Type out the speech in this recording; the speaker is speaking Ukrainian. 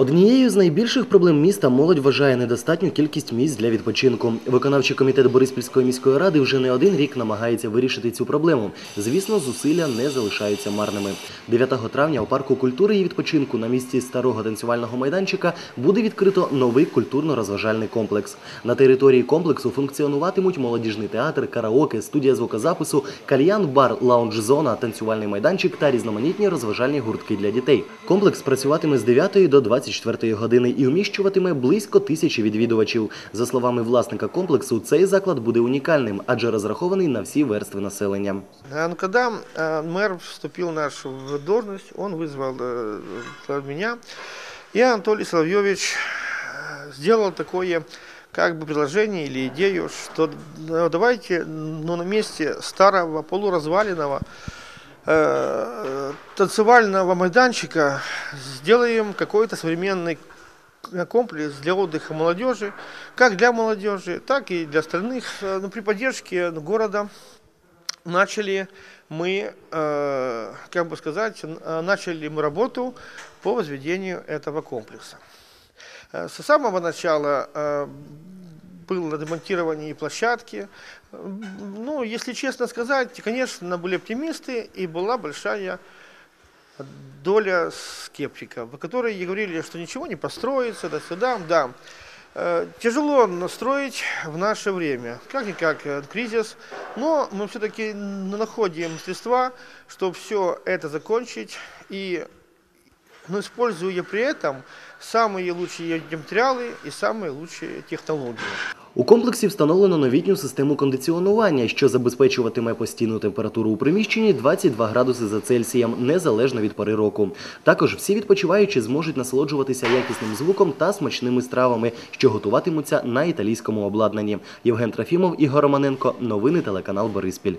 Однією з найбільших проблем міста молодь вважає недостатню кількість місць для відпочинку. Виконавчий комітет Бориспільської міської ради вже не один рік намагається вирішити цю проблему. Звісно, зусилля не залишаються марними. 9 травня у парку культури і відпочинку на місці старого танцювального майданчика буде відкрито новий культурно-розважальний комплекс. На території комплексу функціонуватимуть молодіжний театр, караоке, студія звукозапису, кальян, бар, лаунж-зона, танцювальний майданчик та різноманітні розважальні гуртки для дітей. Комплекс працюватиме з 9 до 24 години і вміщуватиме близько тисячі відвідувачів. За словами власника комплексу, цей заклад буде унікальним, адже розрахований на всі верстви населення. А, Ну, когда э, мэр вступил наш в должность, он вызвал э, меня, и Анатолий Соловьевич э, сделал такое как бы предложение или идею, что ну, давайте ну, на месте старого полуразваленного э, танцевального майданчика сделаем какой-то современный комплекс для отдыха молодежи, как для молодежи, так и для остальных. Э, Ну, при поддержке города начали мы, э, как бы сказать, э, начали мы работу по возведению этого комплекса. Э, С самого начала э, было демонтирование площадки. Ну, если честно сказать, конечно, были оптимисты и была большая доля скептиков, которые говорили, что ничего не построится, до сюда, да. Э, Тяжело настроить в наше время, как-никак э, кризис, но мы все-таки находим средства, чтобы все это закончить и но используя при этом самые лучшие материалы и самые лучшие технологии. У комплексі встановлено новітню систему кондиціонування, що забезпечуватиме постійну температуру у приміщенні 22 градуси за Цельсієм, незалежно від пори року. Також всі відпочиваючі зможуть насолоджуватися якісним звуком та смачними стравами, що готуватимуться на італійському обладнанні. Євген Трофімов, Ігор Романенко. Новини телеканал Бориспіль.